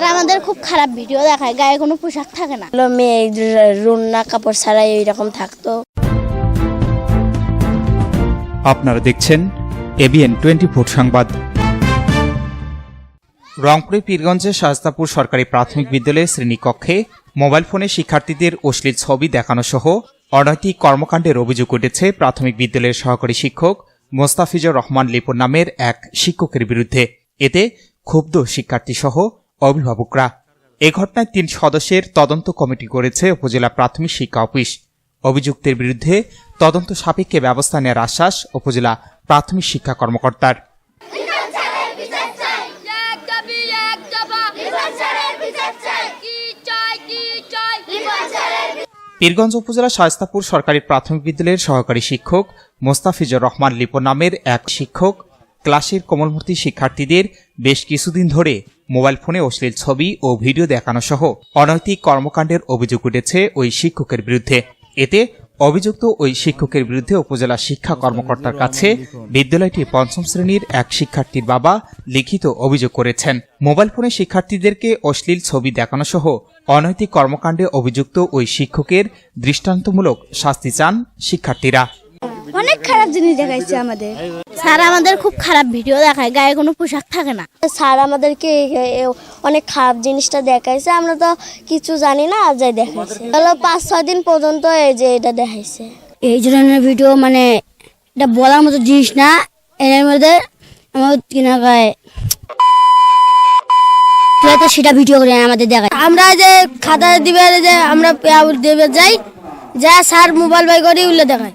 Sir আমাদের খুব খারাপ ভিডিও দেখায় গায়ে কোনো পোশাক থাকে না। মেয়ে রুন্না কাপড় ছাড়াই এইরকম থাকতো। আপনারা দেখছেন এবিএন টোয়েন্টি ফোর সংবাদ। রংপুরের পীরগঞ্জের শাস্তাপুর সরকারি প্রাথমিক বিদ্যালয়ের শ্রেণীকক্ষে মোবাইল ফোনে শিক্ষার্থীদের অশ্লীল ছবি দেখানো সহ অনৈতিক কর্মকাণ্ডের অভিযোগ উঠেছে প্রাথমিক বিদ্যালয়ের সহকারী শিক্ষক মোস্তাফিজুর রহমান লিপুর নামের এক শিক্ষকের বিরুদ্ধে। এতে ক্ষুব্ধ শিক্ষার্থী সহ অভিভাবকরা। এ ঘটনায় তিন সদস্যের তদন্ত কমিটি করেছে উপজেলা প্রাথমিক শিক্ষা অফিস। অভিযুক্তের বিরুদ্ধে তদন্ত সাপেক্ষে ব্যবস্থা নেওয়ার আশ্বাস উপজেলা প্রাথমিক শিক্ষা কর্মকর্তার। পীরগঞ্জ উপজেলা শায়স্তাপুর সরকারি প্রাথমিক বিদ্যালয়ের সহকারী শিক্ষক মোস্তাফিজুর রহমান লিপো নামের এক শিক্ষক, ক্লাসের কোমলমূর্তি শিক্ষার্থীদের বেশ কিছুদিন ধরে মোবাইল ফোনে অশ্লীল ছবি ও ভিডিও দেখানো সহ অনৈতিক কর্মকাণ্ডের অভিযোগ উঠেছে ওই শিক্ষকের বিরুদ্ধে। এতে অভিযুক্ত ওই শিক্ষকের বিরুদ্ধে উপজেলা শিক্ষা কর্মকর্তার কাছে বিদ্যালয়টি পঞ্চম শ্রেণির এক শিক্ষার্থীর বাবা লিখিত অভিযোগ করেছেন। মোবাইল ফোনে শিক্ষার্থীদেরকে অশ্লীল ছবি দেখানো সহ অনৈতিক কর্মকাণ্ডে অভিযুক্ত ওই শিক্ষকের দৃষ্টান্তমূলক শাস্তি চান শিক্ষার্থীরা। অনেক খারাপ জিনিস দেখাইছে আমাদের। স্যার আমাদের খুব খারাপ ভিডিও দেখায় গায়ে কোনো পোশাক থাকে না। স্যার আমাদেরকে অনেক খারাপ জিনিসটা দেখাইছে আমরা তো কিছু জানি না আর যাই দেখাইছে। হলো পাঁচ ছয় দিন পর্যন্ত এই যে এটা দেখাইছে। এই ধরনের ভিডিও মানে এটা বলার মতো জিনিস না এর মধ্যে আমার কিনা গায়ে তো সেটা ভিডিও করে আমাদের দেখায়। আমরা যে খাতা দিবে যে আমরা দেবে যাই যা স্যার মোবাইল বাই করে উল্লে দেখায়।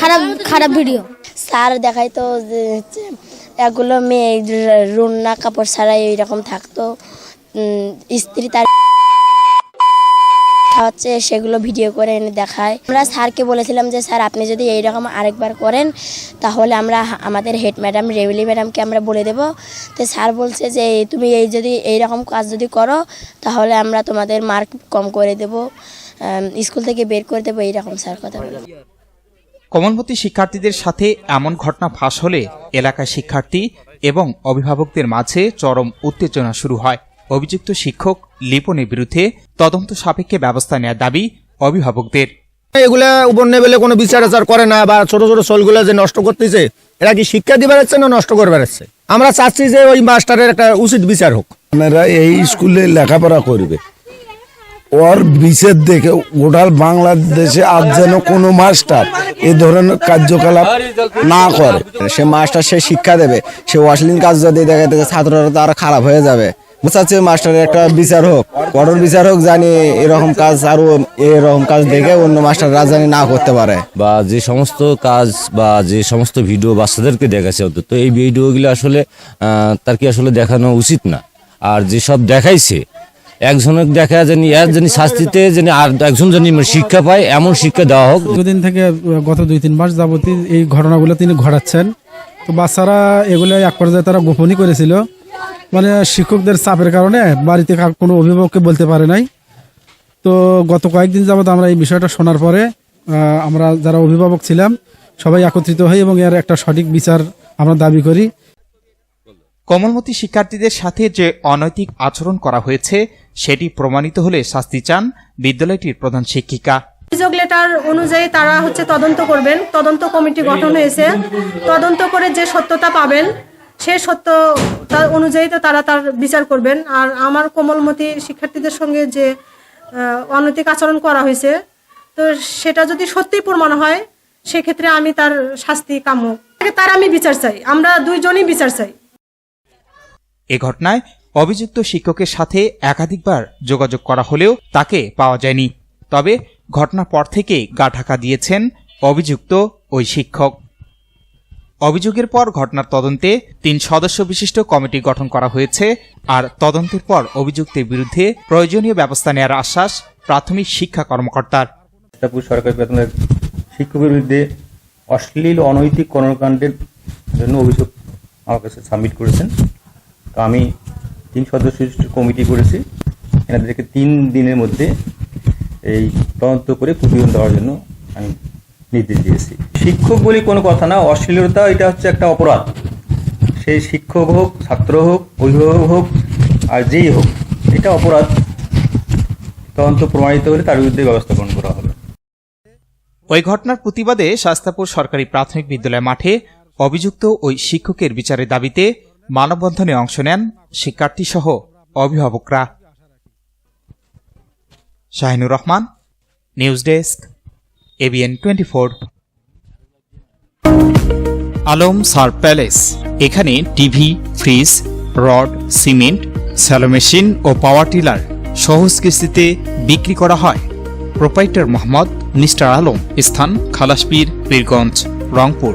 খারাপ খারাপ ভিডিও। স্যার দেখাইতো যে এগুলো মেয়ে রুন্না কাপড় ছাড়াই এইরকম থাকতো। স্ত্রী তার হচ্ছে সেগুলো ভিডিও করে এনে দেখায়। আমরা স্যারকে বলেছিলাম যে, স্যার, আপনি যদি এইরকম আরেকবার করেন, তাহলে আমরা আমাদের হেড ম্যাডাম, রেভিলি ম্যাডামকে আমরা বলে দেব। তো স্যার বলছে যে তুমি এই যদি এইরকম কাজ যদি করো, তাহলে আমরা তোমাদের মার্ক কম করে দেব। স্কুল থেকে বের করে দেবো, এইরকম স্যার কথা বলে। কমলমতি শিক্ষার্থীদের সাথে এমন ঘটনা ফাঁস হলে এলাকার শিক্ষার্থী এবং অভিভাবকদের মাঝে চরম উত্তেজনা শুরু হয়। অভিযুক্ত শিক্ষক লিপনের বিরুদ্ধে তদন্ত সাপেক্ষে ব্যবস্থা নেওয়ার দাবি অভিভাবকদের। এগুলা উপর লেভেলে কোনো বিচার আচার করে না বা ছোট ছোট সোলগুলো যে নষ্ট করতেছে এরা কি শিক্ষা দিয়ে বেড়াচ্ছে না নষ্ট করে বেড়াচ্ছে আমরা চাচ্ছি যে ওই মাস্টারের একটা উচিত বিচার হোক। আপনারা এই স্কুলে লেখাপড়া করবে। ওর বিশেষ দেখে ওটাল বাংলাদেশে আজ যেন কোনো মাস্টার এ ধরনের কার্যকলাপ না করে। সে মাস্টার, সে শিক্ষা দেবে, সে অশ্লীল কাজ যদি দেখে দেখে ছাত্ররা তো আরও খারাপ হয়ে যাবে। বোঝাচ্ছে মাস্টারের একটা বিচার হোক, কঠোর বিচার হোক, জানি এরকম কাজ আরও এরকম কাজ দেখে অন্য মাস্টাররা জানি না করতে পারে। বা যে সমস্ত কাজ বা যে সমস্ত ভিডিও বাচ্চাদেরকে দেখাচ্ছে অন্তত, এই ভিডিওগুলো আসলে তার কি আসলে দেখানো উচিত না? আর যেসব দেখাইছে একজনের দেখা জানি এর জানি শাস্তিতে জানি আর একজন জানি মানে শিক্ষা পায় এমন শিক্ষা দেওয়া হোক। দুদিন থেকে গত দুই তিন মাস যাবতীয় এই ঘটনাগুলো তিনি ঘটাচ্ছেন। তো বাচ্চারা এগুলো এক পর্যায়ে তারা গোপনই করেছিল। মানে শিক্ষকদের চাপের কারণে বাড়িতে কার- কোনো অভিভাবককে বলতে পারে নাই। তো গত কয়েকদিন যাবত আমরা এই বিষয়টা শোনার পরে আমরা যারা অভিভাবক ছিলাম সবাই একত্রিত হই এবং এর একটা সঠিক বিচার আমরা দাবি করি। কমলমতি শিক্ষার্থীদের সাথে যে অনৈতিক আচরণ করা হয়েছে সেটি প্রমাণিত হলে শাস্তি চান বিদ্যালয়টির প্রধান শিক্ষিকা। অভিযোগ লেটার অনুযায়ী তারা হচ্ছে তদন্ত করবেন। তদন্ত কমিটি গঠন হয়েছে। তদন্ত করে যে সত্যতা পাবেন সে সত্য তার অনুযায়ী তো তারা তার বিচার করবেন। আর আমার কোমলমতি শিক্ষার্থীদের সঙ্গে যে অনৈতিক আচরণ করা হয়েছে তো সেটা যদি সত্যি প্রমাণ হয় সেক্ষেত্রে আমি তার শাস্তি কাম্য। তার আমি বিচার চাই। আমরা দুইজনই বিচার চাই। এ ঘটনায় অভিযুক্ত শিক্ষকের সাথে একাধিকবার যোগাযোগ করা হলেও তাকে পাওয়া যায়নি। তবে ঘটনার পর থেকে গা ঢাকা দিয়েছেন অভিযুক্ত ওই শিক্ষক। অভিযোগের পর ঘটনার তদন্তে তিন সদস্য বিশিষ্ট কমিটি গঠন করা হয়েছে আর তদন্তের পর অভিযুক্তের বিরুদ্ধে প্রয়োজনীয় ব্যবস্থা নেওয়ার আশ্বাস প্রাথমিক শিক্ষা কর্মকর্তার। সরকারি শিক্ষকের বিরুদ্ধে অশ্লীল, অনৈতিক কর্মকাণ্ডের জন্য অভিযোগ আমার কাছে সাবমিট করেছেন। তো আমি তিন সদস্য কমিটি করেছি। এনাদেরকে তিন দিনের মধ্যে এই তদন্ত করে প্রতিবেদন দেওয়ার জন্য আমি নির্দেশ দিয়েছি। শিক্ষক বলে কোনো কথা না, অশ্লীলতা এটা হচ্ছে একটা অপরাধ। সেই শিক্ষক হোক, ছাত্র হোক, অভিভাবক হোক, আর যেই হোক, এটা অপরাধ। তদন্ত প্রমাণিত হলে তার বিরুদ্ধে ব্যবস্থা গ্রহণ করা হবে। ওই ঘটনার প্রতিবাদে শাস্তাপুর সরকারি প্রাথমিক বিদ্যালয় মাঠে অভিযুক্ত ওই শিক্ষকের বিচারের দাবিতে মানববন্ধনে অংশ নেন শিক্ষার্থীসহ অভিভাবকরা। Shahinur Rahman, news desk, ABN twenty four Alam সার প্যালেস, এখানে TV, fridge, rod, cement, shallow machine ও পাওয়ার টিলার সহজ কিস্তিতে বিক্রি করা হয়। প্রোপাইটার মোহাম্মদ মিস্টার আলম, স্থান Khalaspir, Pirganj, Rangpur.